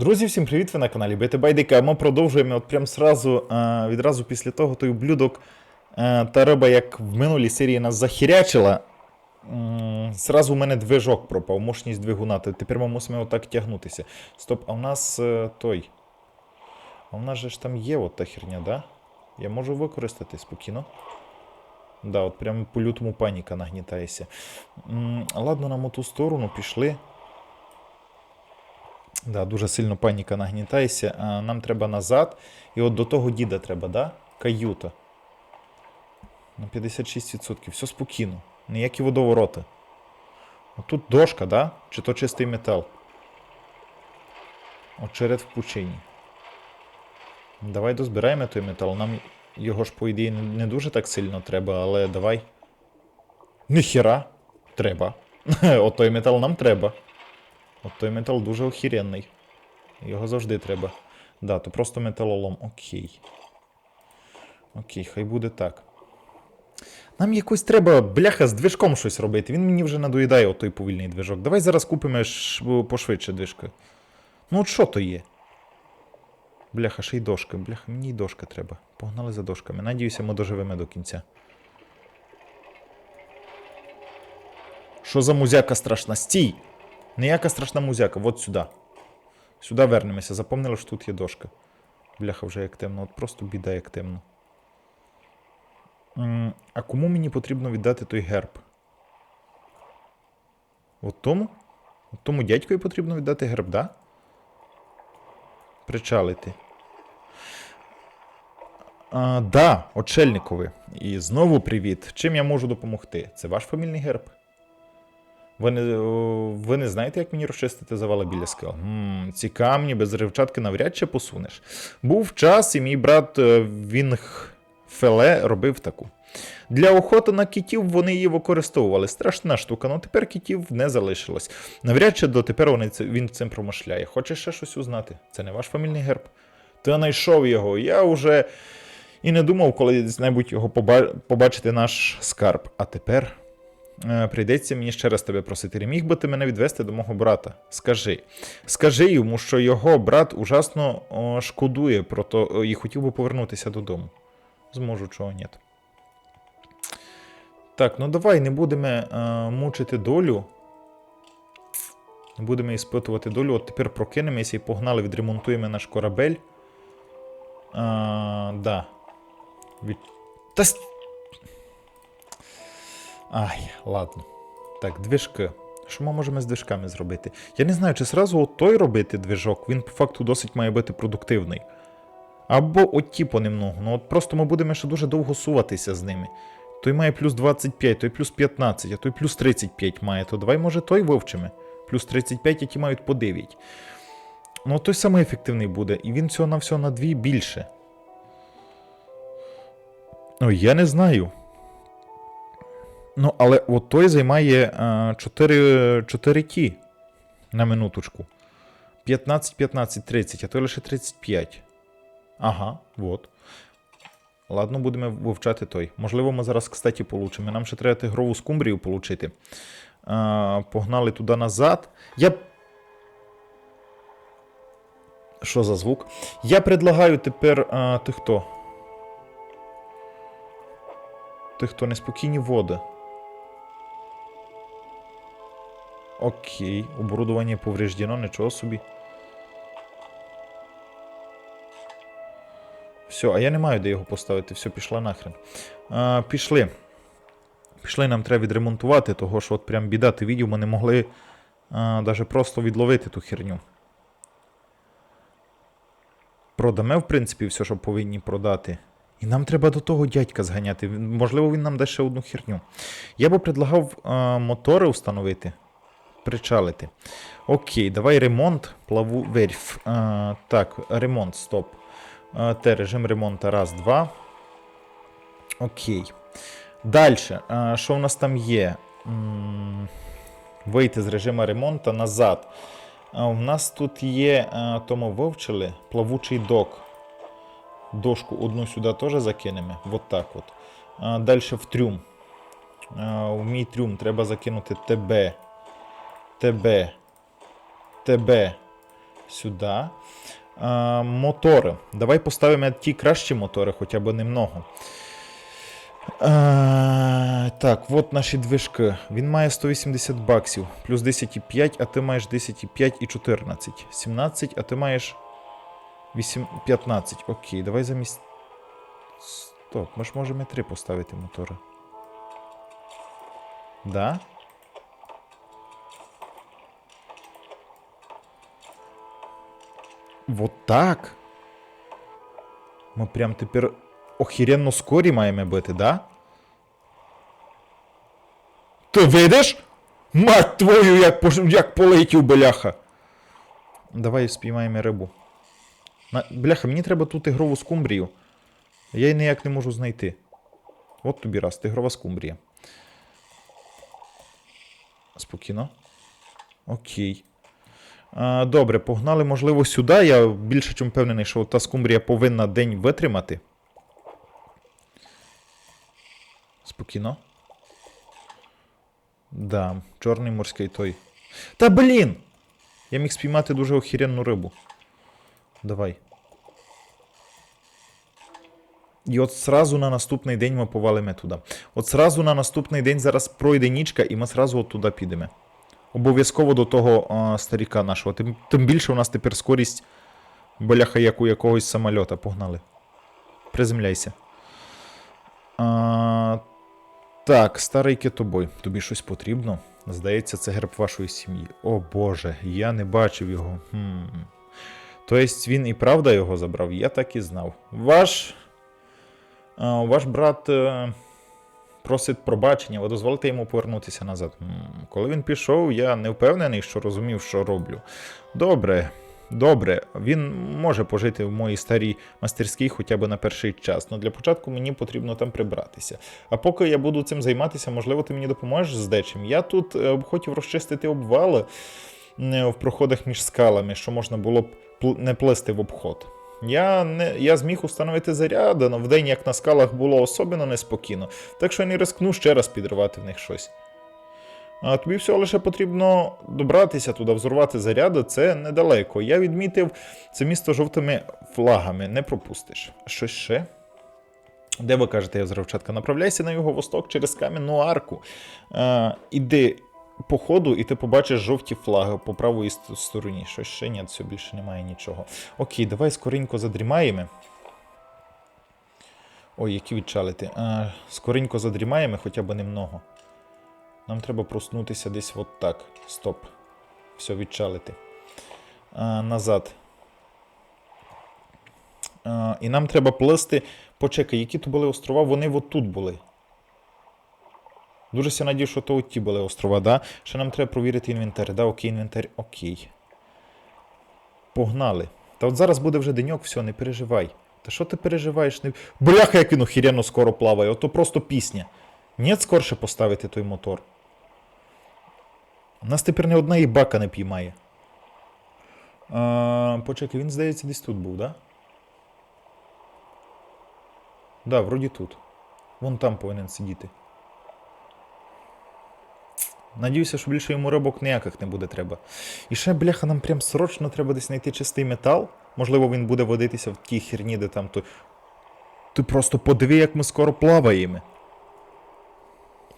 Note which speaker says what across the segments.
Speaker 1: Друзі, всім привіт! Ви на каналі Бити Байдика. Ми продовжуємо от прям сразу, е, відразу після того той ублюдок е, та риба, як в минулій серії нас захірячила. Зразу у мене движок пропав, мощність двигуна. Тепер ми мусимо отак тягнутися. Стоп, а в нас е, той. А в нас же ж там є от та херня, да? Я можу використати спокійно. Да, от прям по лютому паніка нагнітається. Ладно, нам у ту сторону пішли. Да, дуже сильно паніка нагнітається. А, нам треба назад. І от до того діда треба, да? Каюта. На 56%. Все спокійно. Ніякі водовороти. От тут дошка, да? Чи то чистий метал? Очеред в пучині. Давай дозбираємо той метал. Нам його ж, по ідеї, не дуже так сильно треба, але давай. Ніхіра. Треба. От той метал нам треба. От той метал дуже охеренний. Його завжди треба. Да, то просто металолом. Окей. Окей, хай буде так. Нам якось треба, бляха, з движком щось робити. Він мені вже надоїдає отой повільний движок. Давай зараз купимо пошвидше движка. Ну от що то є? Бляха, ще й дошка. Бляха, мені й дошка треба. Погнали за дошками. Надіюся, ми доживемо до кінця. Що за музяка страшна? Стій! Ніяка страшна музяка, от сюди. Сюди вернемося. Запомнили, що тут є дошка. Бляха, вже як темно, от просто біда, як темно. А кому мені потрібно віддати той герб? От тому? От тому дядькові потрібно віддати герб, да? Причалити. А, да, очельникові. І знову привіт. Чим я можу допомогти? Це ваш фамільний герб? Ви не, ви не знаєте, як мені розчистити завали біля скел? М, ці камні без рівчатки навряд чи посунеш. Був час, і мій брат е, Феле робив таку. Для охоти на китів вони її використовували. Страшна штука, але тепер китів не залишилось. Навряд чи дотепер вони він цим промишляє. Хочеш ще щось узнати? Це не ваш фамільний герб. Ти знайшов його. Я вже і не думав коли-небудь його побачити наш скарб. А тепер. Е, Прийдеться мені ще раз тебе просити. Міг би ти мене відвести до мого брата? Скажи. Скажи йому, що його брат ужасно шкодує про то і хотів би повернутися додому. Зможу, чого ні. Так, ну давай не будемо е, мучити долю. Не будемо іспитувати долю. От тепер прокинемося і погнали, відремонтуємо наш корабель. А, да. Від... Та... Ай, ладно. Так, движки. Що ми можемо з движками зробити? Я не знаю, чи зразу от той робити движок, він по факту досить має бути продуктивний. Або от ті понемногу. Ну от просто ми будемо ще дуже довго суватися з ними. Той має плюс 25, той плюс 15, а той плюс 35 має. То давай, може, той вивчимо. Плюс 35, а ті мають по 9. Ну, той самий ефективний буде, і він всього на всього на 2 більше. Ой, я не знаю. Ну, але от той займає а, 4, 4 ті на минуточку. 15, 15, 30, а той лише 35. Ага, от. Ладно, будемо вивчати той. Можливо, ми зараз, кстати, получимо. Нам ще треба тигрову скумбрію получити. А, погнали туди назад. Я. Що за звук? Я предлагаю тепер. А, ти хто? Ти хто? Неспокійні води. Окей, оборудование повреждено, нічого собі. Все, а я не маю де його поставити, все, пішла нахрен. А, пішли. Пішли, нам треба відремонтувати, того що от прям біда, ти відео, ми не могли даже просто відловити ту херню. Продамо, в принципі, все, що повинні продати. І нам треба до того дядька зганяти. Можливо, він нам дасть ще одну херню. Я би предлагав а, мотори встановити причалити. Окей, давай ремонт. Плаву верфь. Так, ремонт, стоп. А, те, режим ремонту. Раз, два. Окей. Далі. Що в нас там є? Вийти з режиму ремонту назад. У нас тут є, то ми вивчили, плавучий док. Дошку одну сюди теж закинемо. Вот так от. Далі в трюм. В мій трюм треба закинути ТБ. ТБ, ТБ, Сюди. А, мотори. Давай поставимо ті кращі мотори, хоча б немного. А, так, от наші движки. Він має 180 баксів, плюс 10,5, а ти маєш 10,5 і 14. 17, а ти маєш 8, 15. Окей, давай замість. Стоп, ми ж можемо і 3 поставити мотори. Да? Вот так. Ми прям тепер охеренно скорі маємо бити, да? Ти видиш? Мать твою, як, як полетів, бляха. Давай спіймаємо рибу. Бляха, мені треба тут ігрову скумбрію. Я її ніяк не можу знайти. От тобі раз, ігрова скумбрія. Спокійно. Окей. Добре, погнали, можливо, сюди. Я більше чим впевнений, що та скумбрія повинна день витримати. Спокійно. Да, чорний морський той. Та блін! Я міг спіймати дуже охеренну рибу. Давай. І от сразу на наступний день ми повалимо туди. От сразу на наступний день зараз пройде нічка, і ми сразу от туди підемо. Обов'язково до того а, старіка нашого. Тим, тим більше у нас тепер скорість бляха, як у якогось самольота. Погнали. Приземляйся. А, так, старий китобой. Тобі щось потрібно? Здається, це герб вашої сім'ї. О Боже, я не бачив його. Хм. Тобто він і правда його забрав, я так і знав. Ваш. Ваш брат е, просить пробачення, ви дозволите йому повернутися назад. Коли він пішов, я не впевнений, що розумів, що роблю. Добре, добре, він може пожити в моїй старій мастерській хоча б на перший час. але для початку мені потрібно там прибратися. А поки я буду цим займатися, можливо, ти мені допоможеш з дечим. Я тут е, хотів розчистити обвали е, в проходах між скалами, що можна було б не плисти в обход. Я, не, я зміг установити заряди, але вдень, як на скалах було особливо неспокійно, так що я не рискну ще раз підривати в них щось. А тобі всього лише потрібно добратися туди, взорвати заряди, це недалеко. Я відмітив це місто жовтими флагами, не пропустиш. Щось ще? Де ви кажете, я взривчатка? Направляйся на його восток через кам'яну арку. А, іди по ходу, і ти побачиш жовті флаги по правої стороні. Щось ще ні, все більше немає нічого. Окей, давай скоренько задрімаємо. Ой, які відчалити. А, скоренько задрімаємо, хоча б немного. Нам треба проснутися десь от так. Стоп. Все, відчалити. А, назад. А, і нам треба плисти. Почекай, які то були острова? Вони от тут були. Дуже ся надію, що то от ті були острова, да? Ще нам треба провірити інвентар. Да, окей, інвентар, окей. Погнали. Та от зараз буде вже деньок, все, не переживай. Та що ти переживаєш? Не... Бляха, як він охеренно скоро плаває, ото просто пісня. Нет скорше поставити той мотор. У нас тепер не одна і бака не піймає. А, почекай, він, здається, десь тут був, да? Да, вроді тут. Вон там повинен сидіти. Надіюся, що більше йому рибок ніяких не буде треба. І ще, бляха, нам прям срочно треба десь знайти чистий метал. Можливо, він буде водитися в тій херні, де там то. Ти просто подиви, як ми скоро плаваємо.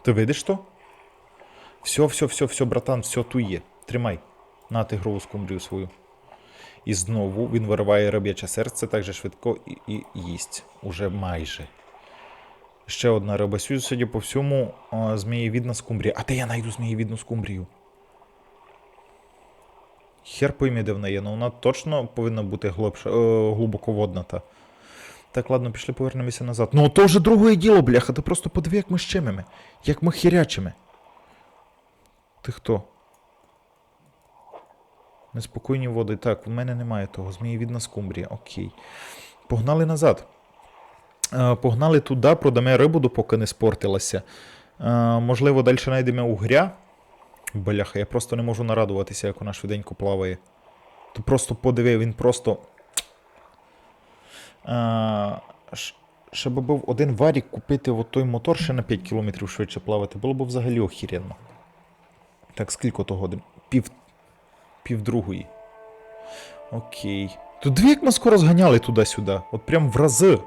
Speaker 1: Ти видиш то? Все, все, все, все, братан, все тут є. Тримай. На ти грову скумбрію свою. І знову він вириває риб'яче серце так же швидко і, і їсть. Уже майже. Ще одна риба. Сю- Судя по всьому, а, змієвідна скумбрія. А де я знайду змієвідну скумбрію? Хер пойми, де вона є, але вона точно повинна бути глибша, е, глибоководна та. Так, ладно, пішли повернемося назад. Ну, то вже другое діло, бляха, ти просто подиви, як ми щемимо. Як ми хірячимо. Ти хто? Неспокійні води. Так, в мене немає того. Змієвідна скумбрія. Окей. Погнали назад. Е, Погнали туди, продамо рибу, допоки не спортилася. Е, Можливо, далі знайдемо угря. Бляха, я просто не можу нарадуватися, як вона швиденько плаває. Ти просто подиви, він просто. А, ще би був один варік купити от той мотор ще на 5 км швидше плавати, було б взагалі охіренно. Так, скільки то годин? Пів. Півдругої. Окей. Тут дві як ми скоро зганяли туди-сюди. От прям в рази.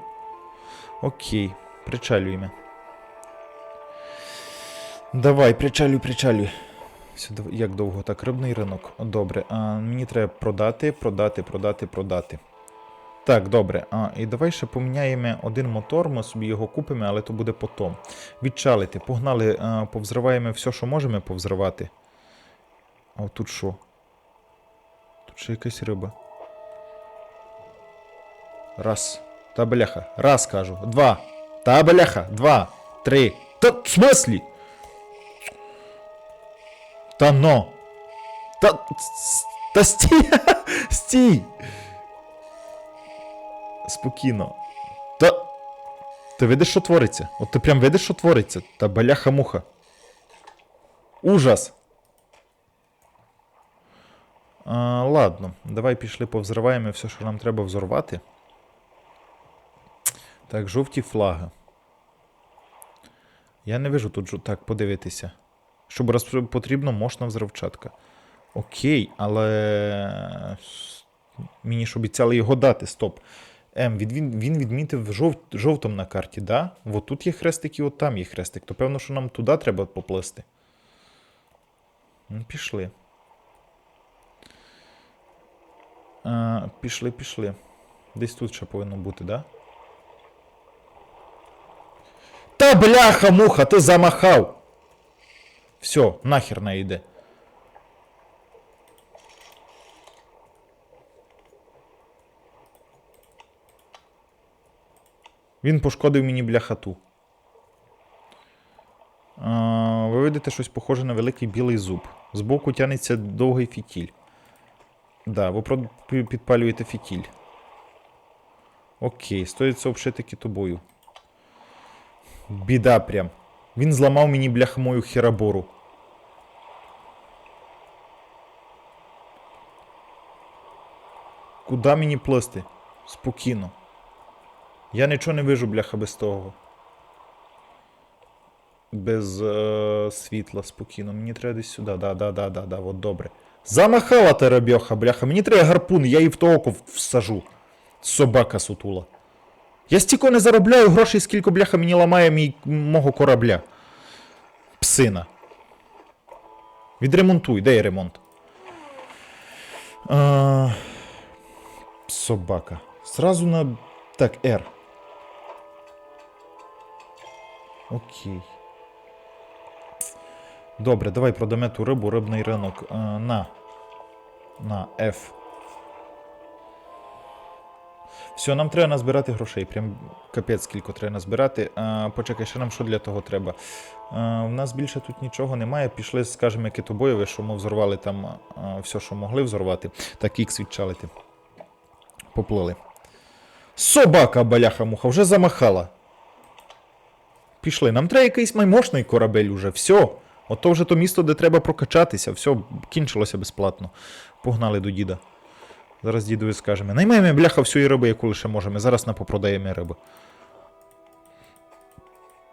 Speaker 1: Окей. Причалюємо. Давай, причалюй, причалюй. Як довго? Так, рибний ринок. Добре. А, мені треба продати, продати, продати, продати. Так, добре. А, і давай ще поміняємо один мотор, ми собі його купимо, але то буде потом. Відчалити. Погнали, а, повзриваємо все, що можемо повзривати. А тут що? Тут ще якась риба. Раз. Та бляха. Раз кажу. Два. Та бляха. Два. Три. Та в смислі? Та но. Та. Та стій. Стій. Спокійно. Та. Ти видиш, що твориться? От ти прям видиш, що твориться? Та бляха-муха. Ужас. А, ладно, давай пішли повзриваємо все, що нам треба взорвати. Так, жовті флаги. Я не вижу тут так подивитися. Щоб раз потрібно, можна взривчатка. Окей, але. Мені ж обіцяли його дати, стоп. М, від, він, він відмітив жов, жовтом на карті, да? От тут є хрестик і от там є хрестик. То певно, що нам туди треба поплисти. Ну, пішли. А, пішли, пішли. Десь тут ще повинно бути, да? Та бляха, муха, ти замахав. Все, нахер не йде. Він пошкодив мені бляхату. Ви видите щось похоже на великий білий зуб. Збоку тянеться довгий фітіль. Да, ви підпалюєте фітіль. Окей, стоїть це обшити китобою. Біда прям. Він зламав мені бляха мою херабору. Куда мені плисти? Спокійно. Я нічого не вижу, бляха, без того. Без е, світла, спокійно. Мені треба десь сюди. Да, да, да, да, да, от добре. Замахала ти рабьоха, бляха. Мені треба гарпун, я її в того око всажу. Собака сутула. Я стільки не заробляю грошей, скільки бляха мені ламає мій, мого корабля. Псина. Відремонтуй, де є ремонт? А, собака. Сразу на. Так, R. Окей. Добре, давай продамо ту рибу, рибний ринок. А, на. На F. Все, нам треба назбирати грошей. Прям капець скільки треба назбирати. А, почекай, ще нам що для того треба. А, в нас більше тут нічого немає. Пішли, скажімо, китобоєве, що ми взорвали там а, все, що могли взорвати. Так, ікс відчалити. Поплили. Собака, баляха-муха, вже замахала. Пішли. Нам треба якийсь маймошний корабель уже. Все. Ото вже то місто, де треба прокачатися. Все, кінчилося безплатно. Погнали до діда. Зараз дідові скажемо. Наймаємо бляха всю риби, яку лише можемо. Зараз напопродаємо риби.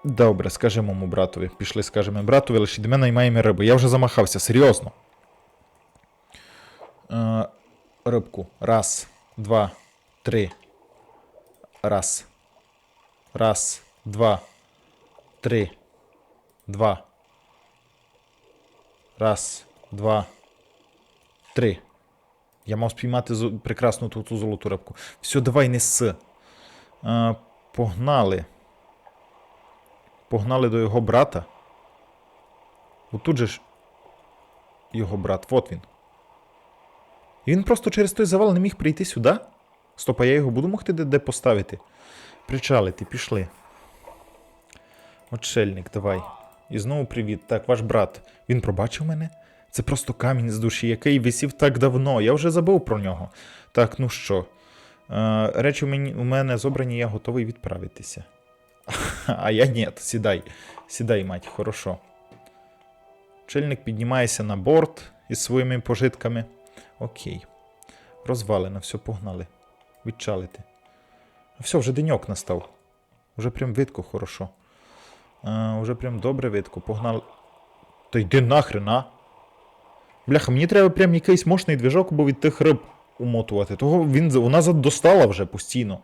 Speaker 1: Добре, скажемо моєму братові. Пішли, скажемо братові, лише мене наймаємо риби. Я вже замахався, серйозно. Е, рибку. Раз, два, три. Раз. Раз, два, три. Два. Раз, два, три. Я мав спіймати прекрасну ту, ту золоту рибку. Все, давай неси. Е, погнали. Погнали до його брата. Отут же ж його брат, от він. І він просто через той завал не міг прийти сюди. Стоп, а я його буду могти де, де поставити. Причалити, пішли. Отшельник, давай. І знову привіт. Так, ваш брат. Він пробачив мене? Це просто камінь з душі, який висів так давно. Я вже забув про нього. Так, ну що. Е, речі у, мене зобрані, я готовий відправитися. А я ні, сідай. Сідай, мать, хорошо. Чельник піднімається на борт із своїми пожитками. Окей. Розвалено, все, погнали. Відчалити. Все, вже деньок настав. Уже прям видко хорошо. А, уже прям добре видко. Погнали. Та йди нахрен, а? Бляха, мені треба прям якийсь мощний движок, бо від тих риб умотувати. Того він, вона задостала вже постійно.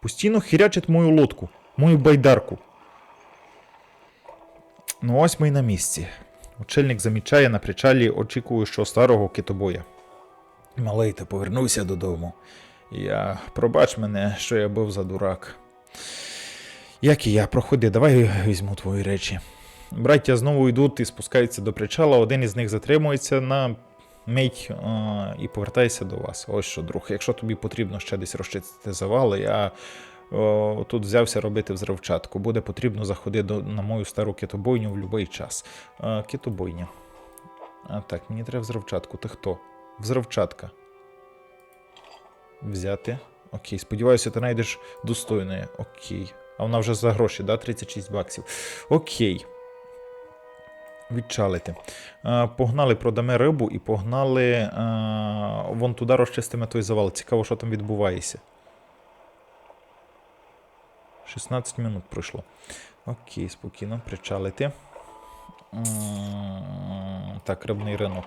Speaker 1: Постійно хірячить мою лодку, мою байдарку. Ну ось ми й на місці. Очільник замічає на причалі, очікую, що старого китобоя. Малий, ти повернувся додому. Я пробач мене, що я був за дурак. Як і я, проходи, давай візьму твої речі. Браття знову йдуть і спускаються до причала. Один із них затримується на мить а, і повертається до вас. Ось що, друг. Якщо тобі потрібно ще десь розчистити завали, я о, тут взявся робити взривчатку. Буде потрібно заходити до, на мою стару китобойню в будь-який час. А, китобойня. А так, мені треба взривчатку. Ти хто? Взривчатка. Взяти. Окей, сподіваюся, ти знайдеш достойне. Окей. А вона вже за гроші, да? 36 баксів. Окей. Відчалити. Е, погнали, продамо рибу і погнали е, вон туди розчистимо той завал. Цікаво, що там відбувається. 16 минут пройшло. Окей, спокійно, причалити. Так, рибний ринок.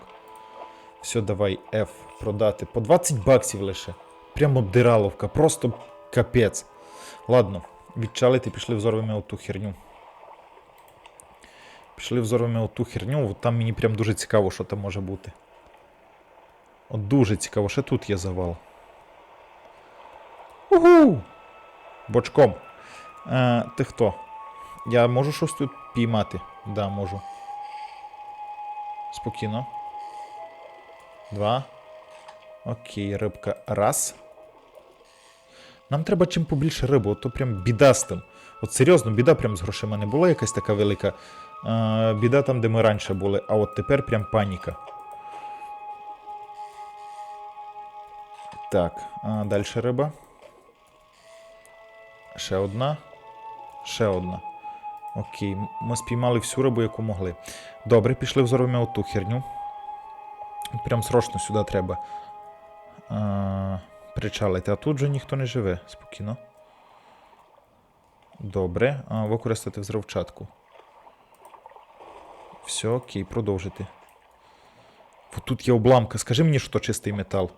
Speaker 1: Все, давай F продати. По 20 баксів лише. Прямо дираловка, просто капець. Ладно, відчалити, пішли взорвемо оту херню. Пішли взорвемо оту херню, там мені прям дуже цікаво, що там може бути. От дуже цікаво, ще тут є завал. Угу! Бочком. Е, ти хто? Я можу щось тут піймати? Да, можу. Спокійно. Два. Окей, рибка. Раз. Нам треба чим побільше риби, от то прям біда з тим. От серйозно, біда прям з грошима не була якась така велика. Біда там, де ми раніше були, а от тепер прям паніка. Так, далі риба. Ще одна. Ще одна. Окей, ми спіймали всю рибу, яку могли. Добре, пішли взорвемо оту херню. Прям срочно сюди треба. А, причалити. А тут же ніхто не живе. Спокійно. Добре. А, використати взривчатку. Все, окей, продовжити. От тут є обламка. Скажи мені, що то чистий метал.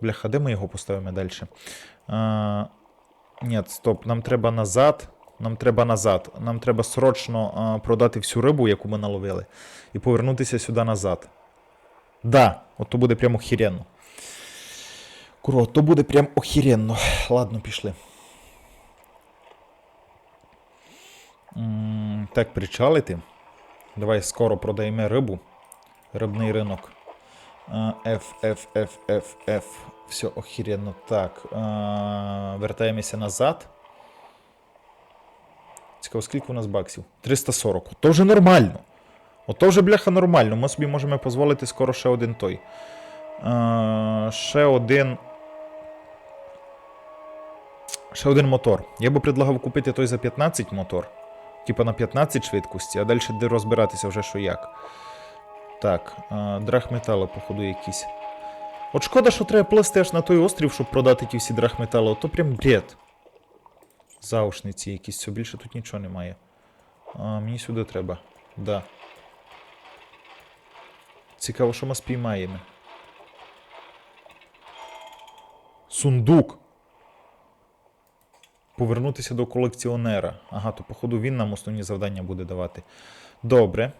Speaker 1: Бляха, де ми його поставимо далі? Ні, стоп, нам треба назад. Нам треба назад. Нам треба срочно а, продати всю рибу, яку ми наловили, і повернутися сюди назад. Да, от то буде прям охеренно. Куро, то буде прям охеренно. Ладно, пішли. М, Так, причалити. Давай скоро продаємо рибу. Рибний ринок. F, F, F, F, F. Все охеренно. Так. Вертаємося назад. Цікаво, скільки у нас баксів? 340. То вже нормально. Ото вже бляха нормально. Ми собі можемо дозволити скоро ще один той. Ще один. Ще один мотор. Я би предлагав купити той за 15 мотор. Типа на 15 швидкості, а далі де розбиратися вже що як. Так, драхметали, походу, якісь. От шкода, що треба плисти аж на той острів, щоб продати ті всі драхметали, ото прям бред. Заушниці якісь, все більше тут нічого немає. А, мені сюди треба. Да. Цікаво, що ми спіймаємо. Сундук. Повернутися до колекціонера. Ага, то походу він нам основні завдання буде давати. Добре.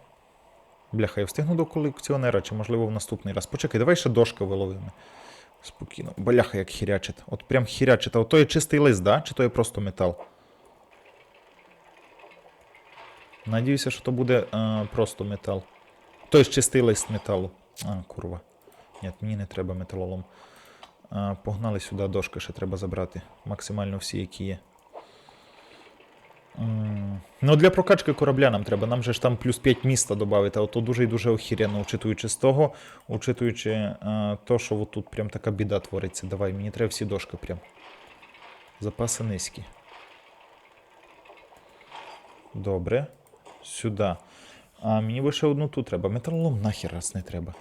Speaker 1: Бляха, я встигну до колекціонера, чи можливо в наступний раз. Почекай, давай ще дошка виловимо. Спокійно. Бляха, як хірячить. От прям хірячить. А то є чистий лист, да? Чи то є просто метал? Надіюся, що то буде е, просто метал. Той ж чистий лист металу. А, курва. Ні, мені не треба металолом. Погнали сюди, дошки ще треба забрати. Максимально всі, які є. Ну, для прокачки корабля нам треба. Нам же ж там плюс 5 міста додати, а то дуже і дуже охеренно, учитуючи з того, учитуючи е, то, що тут прям така біда твориться. Давай, мені треба всі дошки прям. Запаси низькі. Добре. Сюди. А мені лише одну тут треба. Металолом нахер раз не треба.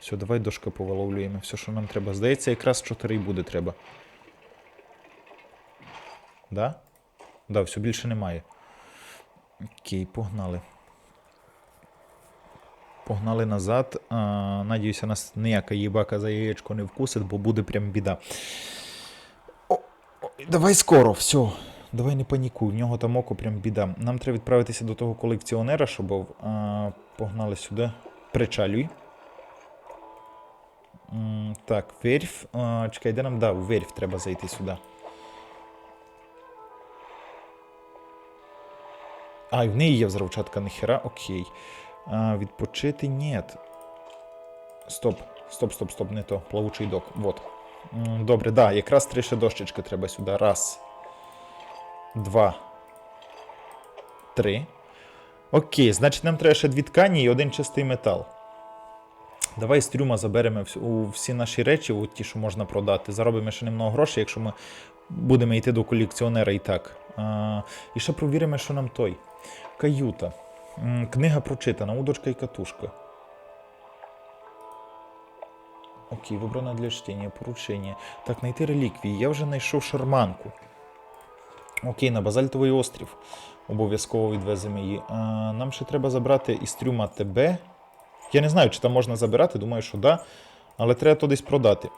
Speaker 1: Все, давай дошки повиловлюємо. Все, що нам треба. Здається, якраз 4 і буде треба. Да? Да, все більше немає. Окей, погнали. Погнали назад. А, надіюся, нас ніяка їбака за яєчко не вкусить, бо буде прям біда. О, о, давай скоро, все. Давай не панікуй, в нього там око прям біда. Нам треба відправитися до того колекціонера, що був. А, погнали сюди. Причалюй. Так, верфь. А, чекай, де нам да, у верфь треба зайти сюди. А, і в неї є взривчатка, нахера, окей. А, відпочити ні. Стоп, стоп, стоп, стоп, не то. Плавучий док. Вот. Добре, да, якраз три ще дощечки треба сюди. Раз. Два. Три. Окей, значить нам треба ще дві ткані і один чистий метал. Давай з трюма заберемо всі наші речі, от ті, що можна продати. Заробимо ще немного грошей, якщо ми будемо йти до колекціонера і так. А, і ще провіримо, що нам той. Каюта. Книга прочитана, удочка і катушка. Окей, вибрано для чтення, поручення. Так, знайти реліквії. Я вже знайшов шарманку. Окей, на базальтовий острів. Обов'язково відвеземо її. А, нам ще треба забрати із трюма ТБ. Я не знаю, чи там можна забирати, думаю, що да. Але треба то десь продати.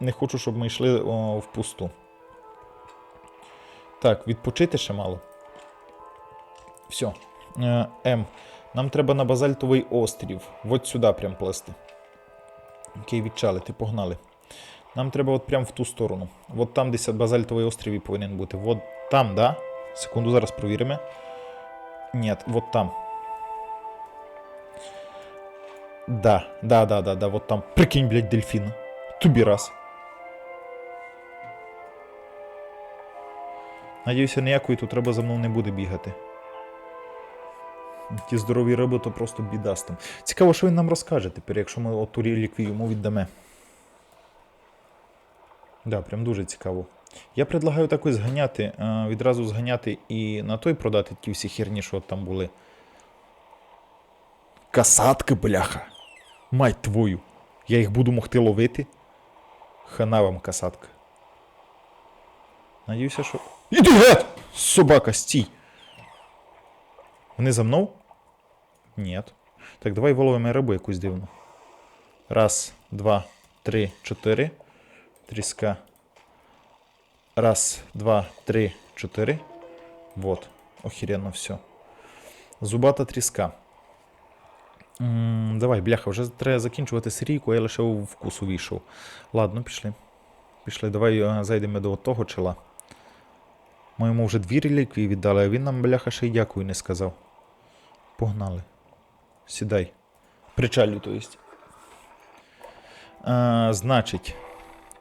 Speaker 1: Не хочу, щоб ми йшли о, впусту. Так, відпочити ще мало. Все. М. Нам треба на базальтовий острів. От сюди прям плести. Окей, відчалити, погнали. Нам треба от прям в ту сторону. От там десь базальтовий острів і повинен бути. От там, да? Секунду, зараз провіримо. Ні, от там. Да, да, да, да, да, вот там. Прикинь, блядь, дельфін. Тобі раз. Надіюся, ніякої тут риби за мною не буде бігати. Ті здорові риби, то просто біда з тим. Цікаво, що він нам розкаже тепер, якщо ми оту реліквію йому віддамо. Да, прям дуже цікаво. Я предлагаю так ось зганяти, е, відразу зганяти і на той продати ті всі херні, що там були. Касатки, бляха. Мать твою. Я їх буду могти ловити. Хана вам касатка. Надіюся, що. Іди геть! Собака, стій! Вони за мною? Ні. Так, давай виловимо рибу якусь дивну. Раз, два, три, чотири. Тріска. Раз, два, три, чотири. Вот. Охеренно все. Зубата тріска. М, Давай, бляха, вже треба закінчувати серійку, я лише у вкус увійшов. Ладно, пішли. Пішли, давай е, зайдемо до того чола. Ми йому вже дві реліквії віддали, а він нам, бляха, ще й дякую не сказав. Погнали. Сідай. Причалю, то єсть. А, значить,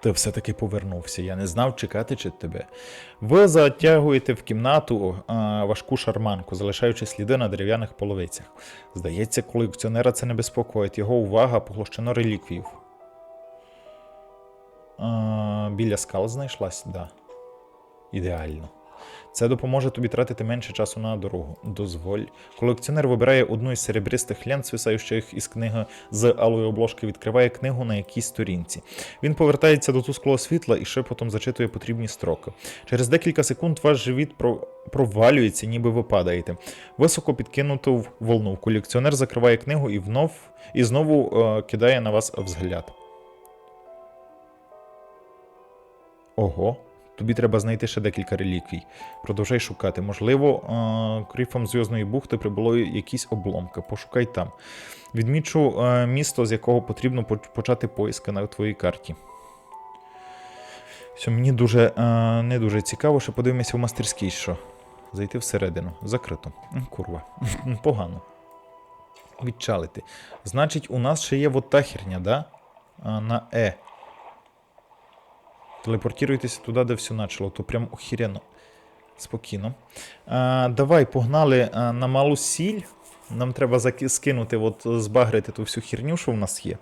Speaker 1: ти все-таки повернувся. Я не знав, чекати чи тебе. Ви затягуєте в кімнату а, важку шарманку, залишаючи сліди на дерев'яних половицях. Здається, колекціонера це не безпокоїть. Його увага поглощено реліквіїв. Біля скал знайшлась, да. Ідеально. Це допоможе тобі тратити менше часу на дорогу. Дозволь. Колекціонер вибирає одну із серебристих лент, свисаючих із книги з алої обложки, відкриває книгу на якійсь сторінці. Він повертається до тусклого світла і шепотом зачитує потрібні строки. Через декілька секунд ваш живіт про- провалюється, ніби ви падаєте. Високо підкинуто в волну. Колекціонер закриває книгу і внов і знову е, кидає на вас взгляд. Ого. Тобі треба знайти ще декілька реліквій. Продовжай шукати. Можливо, е, кріфом Зв'язної бухти прибуло якісь обломки. Пошукай там. Відмічу е, місто, з якого потрібно почати поиски на твоїй карті. Все, мені дуже е, не дуже цікаво, що подивимося в мастерській, що. Зайти всередину. Закрито. Курва. Погано. Відчалити. Значить, у нас ще є от та херня, да? На Е. Телепортуйтеся туди, де все почало, то прям охеренно. Спокійно. А, давай, погнали на малу сіль. Нам треба скинути, от, збагрити ту всю херню, що в нас є.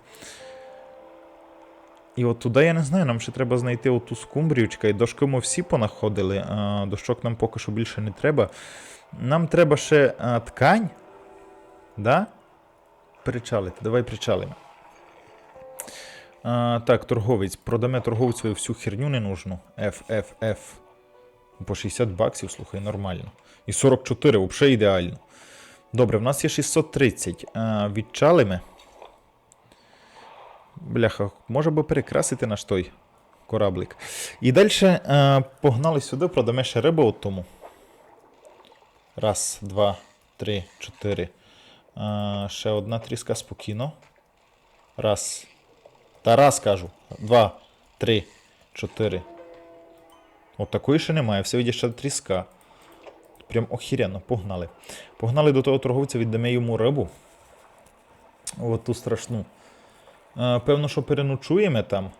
Speaker 1: І от туди, я не знаю, нам ще треба знайти оту скумбрію. Чекай, дошки ми всі понаходили, а, дощок нам поки що більше не треба. Нам треба ще а, ткань. Да? Причалити. Давай причалимо. А, так, торговець. Продаме торговцю всю херню ненужну. F, F, F. По 60 баксів, слухай, нормально. І 44, взагалі ідеально. Добре, в нас є 630. А, відчалимо. Бляха, може би перекрасити наш той кораблик. І далі погнали сюди, продамо ще рибу от тому. Раз, два, три, чотири. Е, ще одна тріска спокійно. Раз. Та раз кажу. Два, три, чотири. От такої ще немає, все віді ще тріска. Прям охіренно, погнали. Погнали до того торговця, віддамо йому рибу. От ту страшну. Е, певно, що переночуємо там.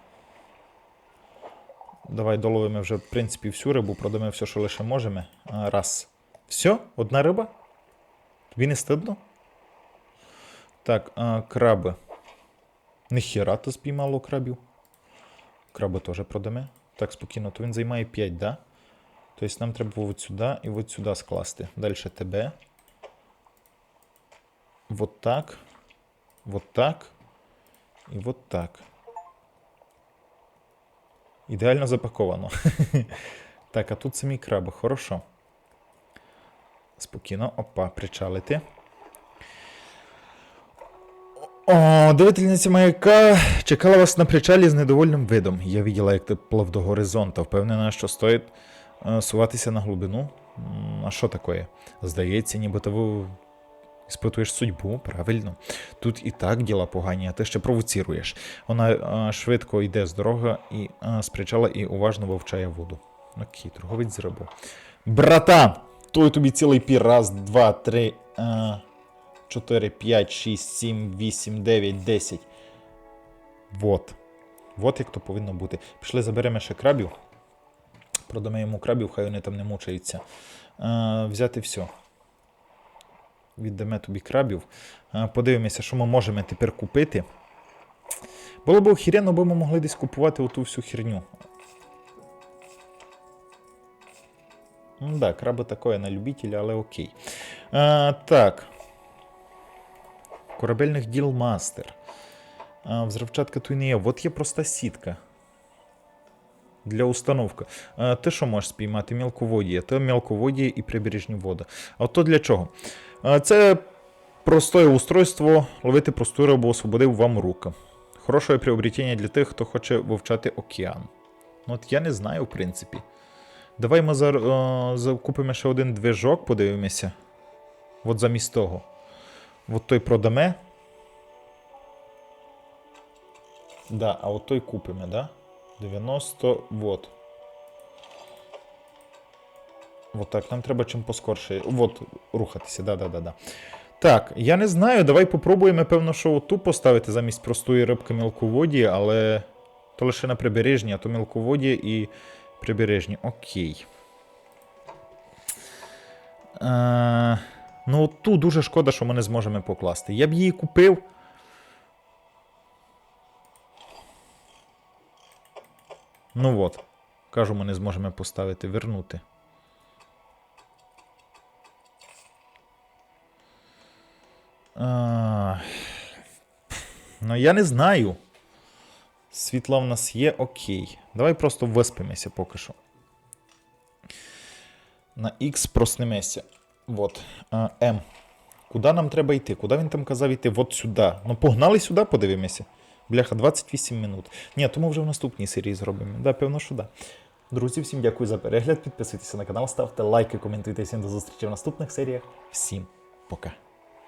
Speaker 1: Давай доловимо вже, в принципі, всю рибу, продамо все, що лише можемо. Е, раз. Все? Одна риба? Тобі не стидно? Так, е, краби. Ніхіра то спіймало крабів. Краби теж продамо. Так, спокійно, то він займає 5, да? Тобто нам треба от сюди і от сюди скласти. Далі тебе. Вот так. Вот так. І от так. Ідеально запаковано. так, а тут самі краби, хорошо. Спокійно, опа, причалити. О, дивительниця маяка чекала вас на причалі з недовольним видом. Я виділа, як ти плав до горизонта. Впевнена, що стоїть е, суватися на глибину. А що таке? Здається, нібито ви Іспитуєш судьбу, правильно. Тут і так діла погані, а ти ще провоціруєш. Вона е, швидко йде з дороги і е, з причала і уважно вивчає воду. Окей, торговець з рибу. Братан! Той тобі цілий пір. Раз, два, три, е, чотири, п'ять, шість, сім, вісім, дев'ять, десять. Вот. Вот як то повинно бути. Пішли, заберемо ще крабів. Продамо йому крабів, хай вони там не мучаються. Е, взяти все віддамо тобі крабів. Е, Подивимося, що ми можемо тепер купити. Було б охеренно, бо ми могли десь купувати оту всю херню. Ну да, краби такое на любителя, але окей. А, так. Корабельних діл мастер. А, взривчатка є. От є проста сітка. Для установки. Ти що можеш спіймати? Мілководія. Це мілководія і прибережні води. А то для чого? Це простое устройство ловити просту рибу освободив вам руки. Хороше приобретення для тих, хто хоче вивчати океан. Ну, от я не знаю, в принципі. Давай ми зар, закупимо ще один движок, подивимося. От замість того. От той продаме. Да, а от той купимо, да? 90 вот. Вот так, нам треба чим поскорше. Вот, рухатися, да-да-да-да. Так, я не знаю, давай попробуємо, певно, що оту поставити замість простої рибки мілководії, але то лише на прибережні, а то мілководія і прибережні. Окей. Е, ну, ту дуже шкода, що ми не зможемо покласти. Я б її купив. Ну от. Кажу, ми не зможемо поставити, вернути. А, ну, я не знаю. Світла в нас є, окей. Давай просто виспимося поки що. На X проснемося. Вот. М. Куди нам треба йти? Куди він там казав йти? От сюди. Ну, погнали сюди, подивимося. Бляха, 28 минут. Ні, тому вже в наступній серії зробимо. Да, певно, що да. Друзі, всім дякую за перегляд. Підписуйтеся на канал, ставте лайки, коментуйте. Всім до зустрічі в наступних серіях. Всім пока.